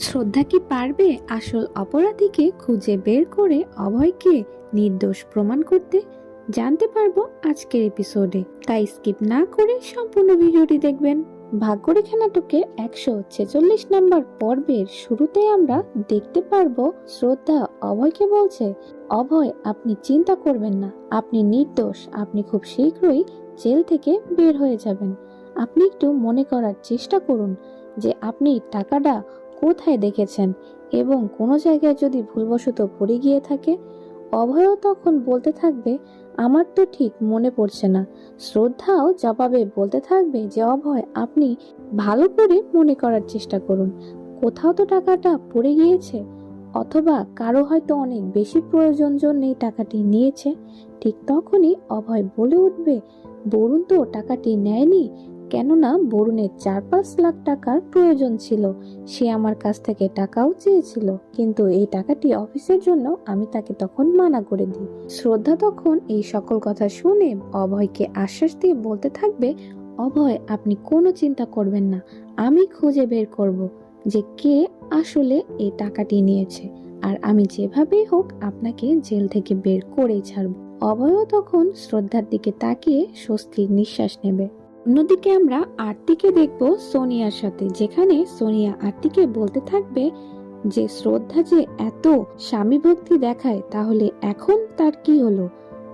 শ্রদ্ধা কি পারবে আসল অপরাধীকে খুঁজে বের করে অভয়কে নির্দোষ প্রমাণ করতে? জানতে পারব আজকের এপিসোডে তাই স্কিপ না করে সম্পূর্ণ ভিডিওটি দেখবেন। ভাগ্যরেখা নাটকের একশো ছেচল্লিশ নম্বর পর্বের শুরুতে আমরা দেখতে পারব শ্রদ্ধা অভয়কে বলছে, অভয়, আপনি চিন্তা করবেন না। আপনি নির্দোষ। আপনি খুব শীঘ্রই জেল থেকে বের হয়ে যাবেন। আপনি একটু মনে করার চেষ্টা করুন যে আপনি টাকাটা কোথায় দেখেছেন? এবং কোনো জায়গায় যদি ভুলবশত পড়ে গিয়ে থাকে? অভয়ও তখন বলতে থাকবে, আমার তো ঠিক মনে পড়ছে না। শ্রদ্ধাও জবাবে বলতে থাকবে যে, অভয়, আপনি ভালো করে মনে করার চেষ্টা করুন। কোথাও তো টাকাটা পড়ে গিয়েছে, অথবা কারও হয়তো অনেক বেশি প্রয়োজন জন্য এই টাকাটি নিয়েছে। ঠিক তখনই অভয় বলে উঠবে, বরুণ তো টাকাটি নেয়নি কেননা বরুণের চার পাঁচ লাখ টাকার প্রয়োজন ছিল। সে আমার কাছ থেকে টাকাও চেয়েছিল, কিন্তু এই টাকাটি অফিসের জন্য আমি তাকে তখন মানা করে দিই। শ্রদ্ধা তখন এই সকল কথা শুনে অভয়কে আশ্বাস দিয়ে বলতে থাকবে, অভয়, আপনি কোনো চিন্তা করবেন না, আমি খুঁজে বের করব যে কে আসলে এই টাকাটি নিয়েছে, আর আমি যেভাবেই হোক আপনাকে জেল থেকে বের করেই ছাড়ব। অভয়ও তখন শ্রদ্ধার দিকে তাকিয়ে স্বস্তির নিঃশ্বাস নেবে। অন্যদিকে আমরা আরতিকে দেখব সোনিয়ার সাথে, যেখানে সোনিয়া আরতিকে বলতে থাকবে যে, শ্রদ্ধা যে এত স্বামী ভক্তি দেখায়, তাহলে এখন তার কি হলো?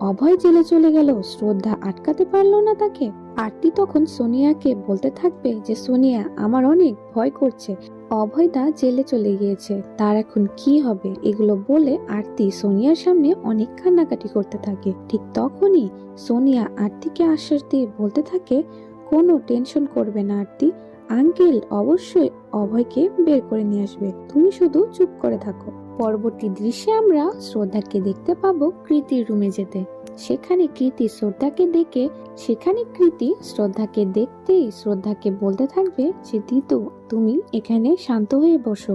অভয় জেলে চলে গেল, শ্রদ্ধা আটকাতে পারল না তাকে? আরতি তখন সোনিয়াকে বলতে থাকবে যে, সোনিয়া, আমার অনেক ভয় করছে। অভয়দা জেলে চলে গিয়েছে। তার এখন কি হবে? এগুলো বলে আরতি সোনিয়ার সামনে অনেক কান্নাকাটি করতে থাকে। ঠিক তখনই সোনিয়া আরতিকে আশ্বাস দিয়ে বলতে থাকে, কোনো টেনশন করবে না আরতি। আঙ্কেল অবশ্যই অভয়কে বের করে নিয়ে আসবে। তুমি শুধু চুপ করে থাকো। পরবর্তী দৃশ্যে আমরা শ্রদ্ধাকে দেখতে পাবো কৃতির রুমে যেতে। সেখানে কৃতি শ্রদ্ধাকে দেখে, সেখানে কৃতি শ্রদ্ধাকে দেখতেই শ্রদ্ধাকে বলতে থাকবে যে, দিদু, তুমি এখানে শান্ত হয়ে বসো,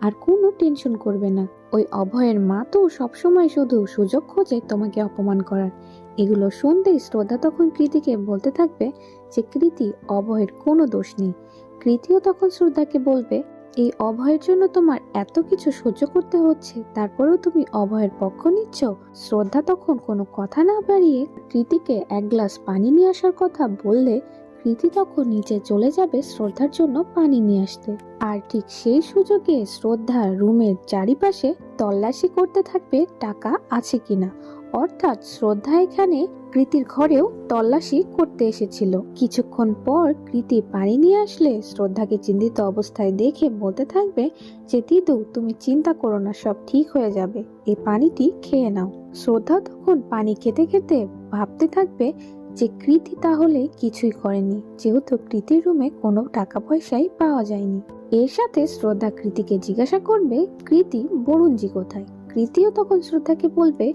আর কোনো টেনশন করবে না। ওই অভয়ের মা তো সবসময় শুধু সুযোগ খোঁজে তোমাকে অপমান করার। এগুলো শুনতেই শ্রদ্ধা তখন কৃতিকে বলতে থাকবে যে কৃতি অভয়ের কোনো দোষ নেই। কৃতিও তখন শ্রদ্ধাকে বলবে এই অভয়ের জন্য তোমার এত কিছু সহ্য করতে হচ্ছে, তারপরেও তুমি অভয়ের পক্ষ নিচ্ছ? শ্রদ্ধা তখন কোনো কথা না বাড়িয়ে কৃতিকে এক গ্লাস পানি নিয়ে আসার কথা বললে কৃতি তখন নিচে চলে যাবে শ্রদ্ধার জন্য পানি নিয়ে আসতে। আর ঠিক সেই সুযোগে শ্রদ্ধা রুমের চারিপাশে তল্লাশি করতে থাকবে টাকা আছে কিনা? অর্থাৎ শ্রদ্ধা এখানে কৃতির ঘরেও তল্লাশি করতে এসেছিল। কিছুক্ষণ পর কৃতি পানি নিয়ে আসলে শ্রদ্ধাকে চিন্তিত অবস্থায় দেখে বলতে থাকবে যে দিদু তুমি চিন্তা করো না, সব ঠিক হয়ে যাবে। এই পানিটি খেয়ে নাও। শ্রদ্ধা তখন পানি খেতে খেতে ভাবতে থাকবে যে, কৃতি তাহলে কিছুই করেনি। যেহেতু কৃতির রুমে কোনো টাকা পয়সাই পাওয়া যায়নি। এর সাথে শ্রদ্ধা কৃতিকে জিজ্ঞাসা করবে, কৃতি, বরুণজি কোথায়? কৃতিও তখন শ্রদ্ধাকে বলবে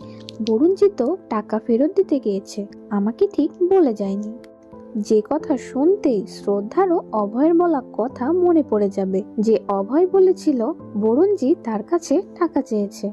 বরুণজি তো টাকা ফেরত দিতে গিয়েছে, আমাকে ঠিক বলে যায়নি। যে কথা শুনতেই শ্রদ্ধারও অভয়ের বলা কথা মনে পড়ে যাবে। যে অভয় বলেছিল বরুণজি তার কাছে টাকা চেয়েছে।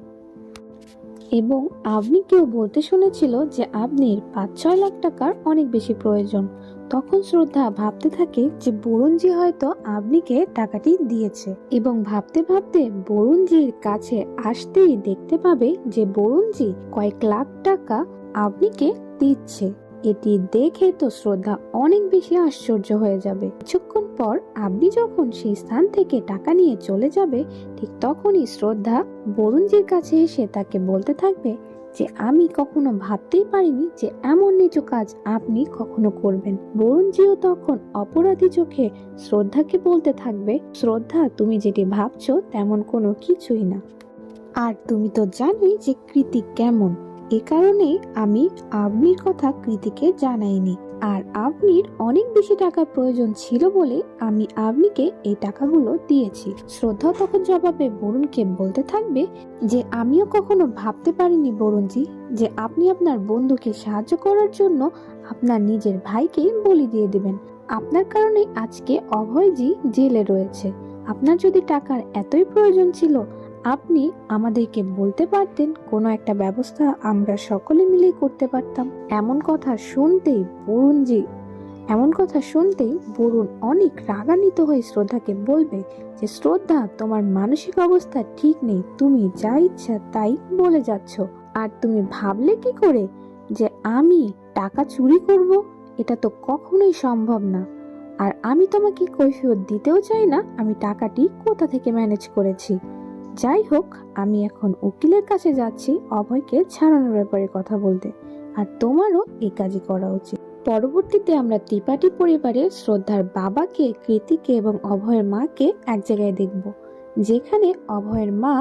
এবং আপনি কেউ বলতে শুনেছিল যে আপনির পাঁচ ছয় লাখ টাকার অনেক বেশি প্রয়োজন। তখন শ্রদ্ধা ভাবতে থাকে যে বরুণজি হয়তো আপনিকে টাকাটি দিয়েছে এবং ভাবতে ভাবতে বরুণজির কাছে আসতেই দেখতে পাবে যে বরুণজি কয়েক লাখ টাকা আপনিকে দিচ্ছে। এটি দেখে তো শ্রদ্ধা অনেক বেশি আশ্চর্য হয়ে যাবে। কিছুক্ষণ পর আপনি যখন সেই স্থান থেকে টাকা নিয়ে চলে যাবে, ঠিক তখনই শ্রদ্ধা বরুণজির কাছে এসে তাকে বলতে থাকবে যে, আমি কখনো ভাবতেই পারিনি যে এমন নিচু কাজ আপনি কখনো করবেন। বরুণজিও তখন অপরাধী চোখে শ্রদ্ধাকে বলতে থাকবে, শ্রদ্ধা, তুমি যেটি ভাবছ তেমন কোনো কিছুই না। আর তুমি তো জানোই যে কৃতিক কেমন। এ কারণে আমি আপনির কথা কৃতিকে জানাইনি। আর আপনির অনেক বেশি টাকার প্রয়োজন ছিল বলে আমি আপনিকে এই টাকাগুলো দিয়েছি। শ্রদ্ধা তখন জবাবে বরুণকে বলতে থাকবে যে, আমিও কখনো ভাবতে পারিনি বরুণজি যে আপনি আপনার বন্ধুকে সাহায্য করার জন্য আপনার নিজের ভাইকে বলি দিয়ে দিবেন। আপনার কারণে আজকে অভয়জি জেলে রয়েছে। আপনার যদি টাকার এতই প্রয়োজন ছিল আপনি আমাদেরকে বলতে পারতেন কোনো একটা ব্যবস্থা আমরা সকলে মিলে করতে পারতাম। এমন কথা শুনতেই বরুণজি, এমন কথা শুনতেই বরুণ অনেক রাগান্বিত হয়ে শ্রদ্ধাকে বলবে যে, শ্রদ্ধা, তোমার মানসিক অবস্থা ঠিক নেই, তুমি যা ইচ্ছা তাই বলে যাচ্ছ। আর তুমি ভাবলে কি করে যে, আমি টাকা চুরি করব? এটা তো কখনোই সম্ভব না। আর আমি তোমাকে কৈফিয়ত দিতেও চাই না, আমি টাকাটি কোথা থেকে ম্যানেজ করেছি? যাই হোক, আমি এখন উকিলের কাছে যাচ্ছি অভয়কে ছাড়ানোর ব্যাপারে কথা বলতে। আর তোমারও এই কাজই করা উচিত। পরবর্তীতে আমরা ত্রিপাঠী পরিবারে শ্রদ্ধার বাবাকে, কৃতিকে এবং অভয়ের মাকে এক জায়গায় দেখব, যেখানে অভয়ের মা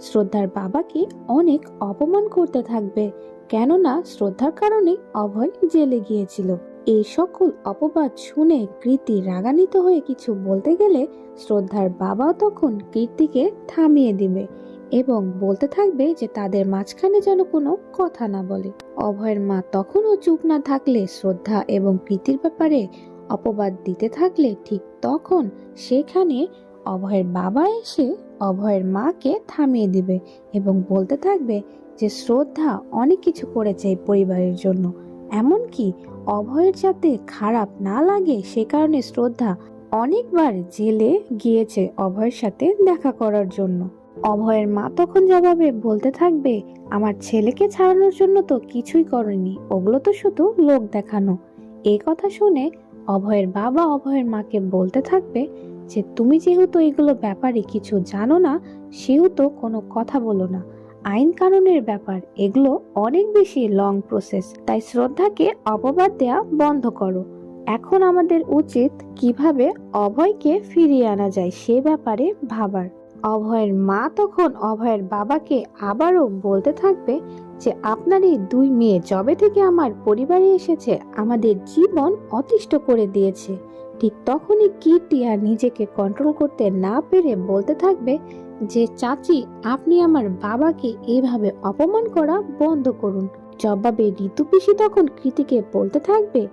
শ্রদ্ধার বাবাকে অনেক অপমান করতে থাকবে। কেননা, শ্রদ্ধার কারণে অভয় জেলে গিয়েছিল। এই সকল অপবাদ শুনে কৃতি রাগান্বিত হয়ে কিছু বলতে গেলে শ্রদ্ধার বাবাও তখন কীর্তিকে থামিয়ে দিবে এবং বলতে থাকবে যে তাদের মাঝখানে যেন কোনো কথা না বলে। অভয়ের মা তখনও চুপ না থাকলে শ্রদ্ধা এবং প্রীতির ব্যাপারে অপবাদ দিতে থাকলে ঠিক তখন সেখানে অভয়ের বাবা এসে অভয়ের মাকে থামিয়ে দিবে এবং বলতে থাকবে যে শ্রদ্ধা অনেক কিছু করেছে এই পরিবারের জন্য। এমনকি অভয়ের যাতে খারাপ না লাগে সে কারণে শ্রদ্ধা অনেকবার জেলে গিয়েছে অভয়ের সাথে দেখা করার জন্য। অভয়ের মা তখন জবাবে বলতে থাকবে, আমার ছেলেকে ছাড়ানোর জন্য তো কিছুই করেনি, ওগুলো তো শুধু লোক দেখানো। এই কথা শুনে অভয়ের বাবা অভয়ের মাকে বলতে থাকবে যে, তুমি যেহেতু এগুলো ব্যাপারে কিছু জানো না, সেহেতু কোনো কথা বলো না। আইন কানুনের ব্যাপার, এগুলো অনেক বেশি লং প্রসেস তাই শ্রদ্ধাকে অপবাদ দেয়া বন্ধ করো। এখন আমাদের উচিত কীভাবে অভয়কে ফিরিয়ে আনা যায় সে ব্যাপারে ভাবার। অভয়ের মা তখন অভয়ের বাবাকে আবারও বলতে থাকবে যে, আপনার এই দুই মেয়ে জবে থেকে আমার পরিবারে এসেছে, আমাদের জীবন অতিষ্ঠ করে দিয়েছে। ঠিক তখনই কীর্তি আর নিজেকে কন্ট্রোল করতে না পেরে বলতে থাকবে যে চাচি, আপনি আমার বাবাকে এভাবে অপমান করা বন্ধ করুন। জবাবে ঋতু পিসি তখন কৃতিকে বলতে থাকবে,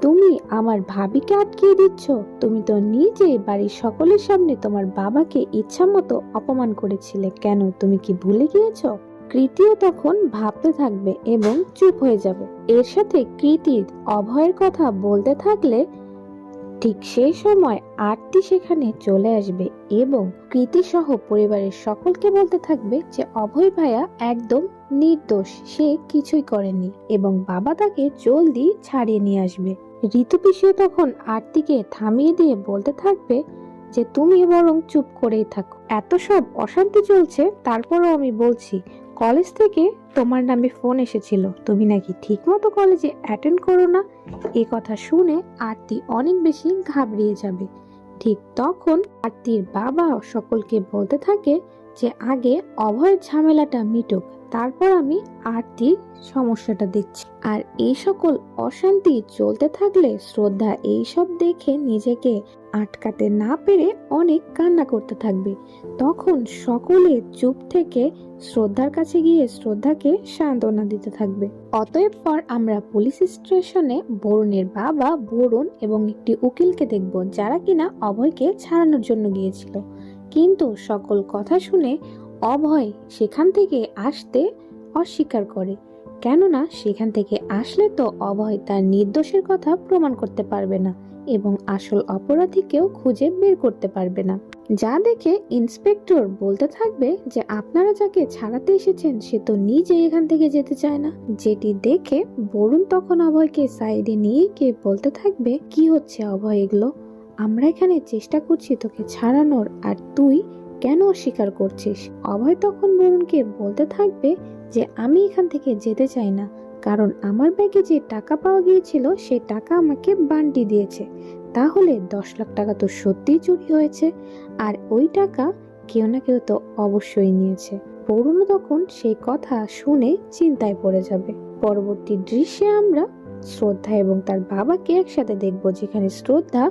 তুমি আমার ভাবিকে আটকিয়ে দিচ্ছ। তুমি তো নিজে বাড়ির সকলের সামনে তোমার বাবাকে ইচ্ছা মতো অপমান করেছিলে। কেন, তুমি কি ভুলে গিয়েছ? কৃতিও তখন ভাবতে থাকবে এবং চুপ হয়ে যাবে। এর সাথে কৃতির অভয়ের কথা বলতে থাকলে ঠিক সেই সময় আরতি সেখানে চলে আসবে এবং কৃতি সহ পরিবারের সকলকে বলতে থাকবে যে অভয় ভাইয়া একদম নির্দোষ, সে কিছুই করেনি এবং বাবা তাকে জলদি ছাড়িয়ে নিয়ে আসবে। ঋতু পিসিও তখন আরতিকে থামিয়ে দিয়ে বলতে থাকবে যে, তুমি বরং চুপ করেই থাকো। এত সব অশান্তি চলছে, তারপরও আমি বলছি কলেজ থেকে তোমার নামে ফোন এসেছিল। তুমি নাকি ঠিকমতো কলেজে অ্যাটেন্ড করো না? এ কথা শুনে আরতি অনেক বেশি ঘাবড়িয়ে যাবে। ঠিক তখন আরতির বাবা সকলকে বলতে থাকে যে আগে অভয়ের ঝামেলাটা মিটুক, তারপর আমি আর্থিক সমস্যাটা দেখছি। আর এই সকল অশান্তি চলতে থাকলে শ্রদ্ধা এইসব দেখে নিজেকে আটকাতে না পেরে অনেক কান্না করতে থাকবে। তখন সকলে চুপ থেকে শ্রদ্ধার কাছে গিয়ে শ্রদ্ধাকে সান্ত্বনা দিতে থাকবে। অতএব পর আমরা পুলিশ স্টেশনে বরুণের বাবা, বরুণ এবং একটি উকিলকে দেখব যারা কিনা অভয়কে ছাড়ানোর জন্য গিয়েছিল। কিন্তু সকল কথা শুনে অভয় সেখান থেকে আসতে অস্বীকার করে। কেননা সেখান থেকে আসলে তো অভয় তার নির্দোষের কথা প্রমাণ করতে পারবে না এবং আসল অপরাধীকেও খুঁজে বের করতে পারবে না। যা দেখে ইন্সপেক্টর বলতে থাকবে যে আপনারা যাকে ছাড়াতে এসেছেন, সে তো নিজে এখান থেকে যেতে চায় না। যেটি দেখে বরুণ তখন অভয়কে সাইডে নিয়ে গিয়ে বলতে থাকবে, কি হচ্ছে অভয় এগুলো? আমরা এখানে চেষ্টা করছি তোকে ছাড়ানোর, আর তুই কেন অস্বীকার করছিস? অভয় তখন বরুণকে বলতে থাকবে যে, আমি এখান থেকে যেতে চাই না, কারণ আমার ব্যাগে যে টাকা পাওয়া গিয়েছিল সেই টাকা আমাকে বান্টি দিয়েছে। তাহলে দশ লাখ টাকা তো সত্যিই চুরি হয়েছে, আর ওই টাকা কেউ না কেউ তো অবশ্যই নিয়েছে। বরুণ তখন সেই কথা শুনে চিন্তায় পড়ে যাবে। পরবর্তী দৃশ্যে আমরা শ্রদ্ধা এবং তার বাবাকে একসাথে দেখব, যেখানে শ্রদ্ধা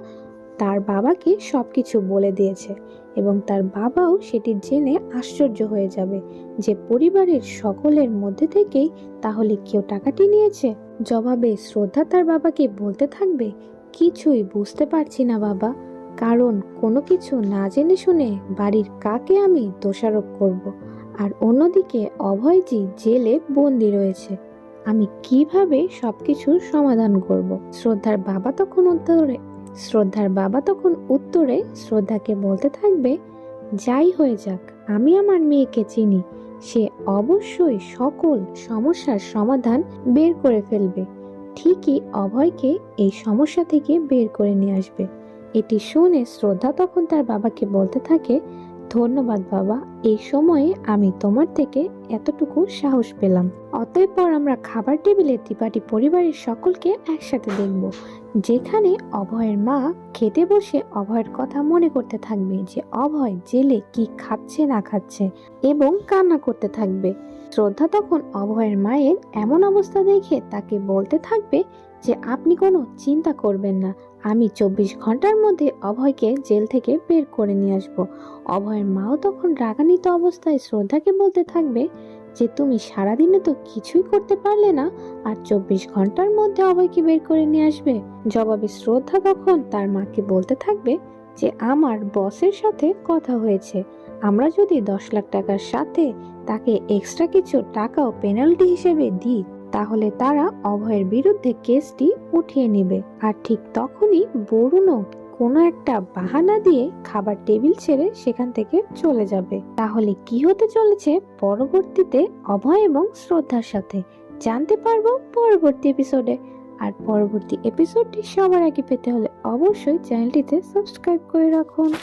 তার বাবাকে সব কিছু বলে দিয়েছে এবং তার বাবাও সেটি জেনে আশ্চর্য হয়ে যাবে যে পরিবারের সকলের মধ্যে থেকেই তাহলে কেউ টাকাটি নিয়েছে। জবাবে শ্রদ্ধা তার বাবাকে বলতে থাকবে, কিছুই বুঝতে পারছি না বাবা, কারণ কোনো কিছু না জেনে শুনে বাড়ির কাকে আমি দোষারোপ করব। আর অন্যদিকে অভয়জি জেলে বন্দি রয়েছে। আমি কীভাবে সবকিছুর সমাধান করব? শ্রদ্ধার বাবা তখন উত্তরে শ্রদ্ধার বাবা তখন উত্তরে শ্রদ্ধাকে বলতে থাকবে, যাই হয়ে যাক, আমি আমার মেয়েকে চিনি। সে অবশ্যই সকল সমস্যার সমাধান বের করে ফেলবে। ঠিকই অভয়কে এই সমস্যা থেকে বের করে নিয়ে আসবে। এটি শুনে শ্রদ্ধা তখন তার বাবাকে বলতে থাকে ধন্যবাদ বাবা। এই সময়ে আমি তোমার থেকে এতটুকু সাহস পেলাম। অতঃপর আমরা খাবার টেবিলে ত্রিপাঠী পরিবারের সকলকে একসাথে দেখব, যেখানে অভয়ের মা খেতে বসে অভয়ের কথা মনে করতে থাকবে যে অভয় জেলে কি খাচ্ছে না খাচ্ছে এবং কান্না করতে থাকবে। শ্রদ্ধা তখন অভয়ের মায়ের এমন অবস্থা দেখে তাকে বলতে থাকবে যে আপনি কোনো চিন্তা করবেন না আমি চব্বিশ ঘণ্টার মধ্যে অভয়কে জেল থেকে বের করে নিয়ে আসব। অভয়ের মাও তখন রাগান্বিত অবস্থায় শ্রদ্ধাকে বলতে থাকবে যে, তুমি সারাদিনে তো কিছুই করতে পারলে না, আর চব্বিশ ঘণ্টার মধ্যে অভয়কে বের করে নিয়ে আসবে? জবাবে শ্রদ্ধা তখন তার মাকে বলতে থাকবে যে, আমার বসের সাথে কথা হয়েছে। আমরা যদি দশ লাখ টাকার সাথে তাকে এক্সট্রা কিছু টাকাও পেনাল্টি হিসেবে দিই তাহলে তারা অভয়ের বিরুদ্ধে কেসটি উঠিয়ে নেবে। আর ঠিক তখনই বরুণও কোনো একটা বাহানা দিয়ে খাবার টেবিল ছেড়ে সেখান থেকে চলে যাবে। তাহলে কি হতে চলেছে পরবর্তীতে অভয় এবং শ্রদ্ধার সাথে? জানতে পারব পরবর্তী এপিসোডে আর পরবর্তী এপিসোডটি সবার আগে পেতে হলে অবশ্যই চ্যানেলটিতে সাবস্ক্রাইব করে রাখুন।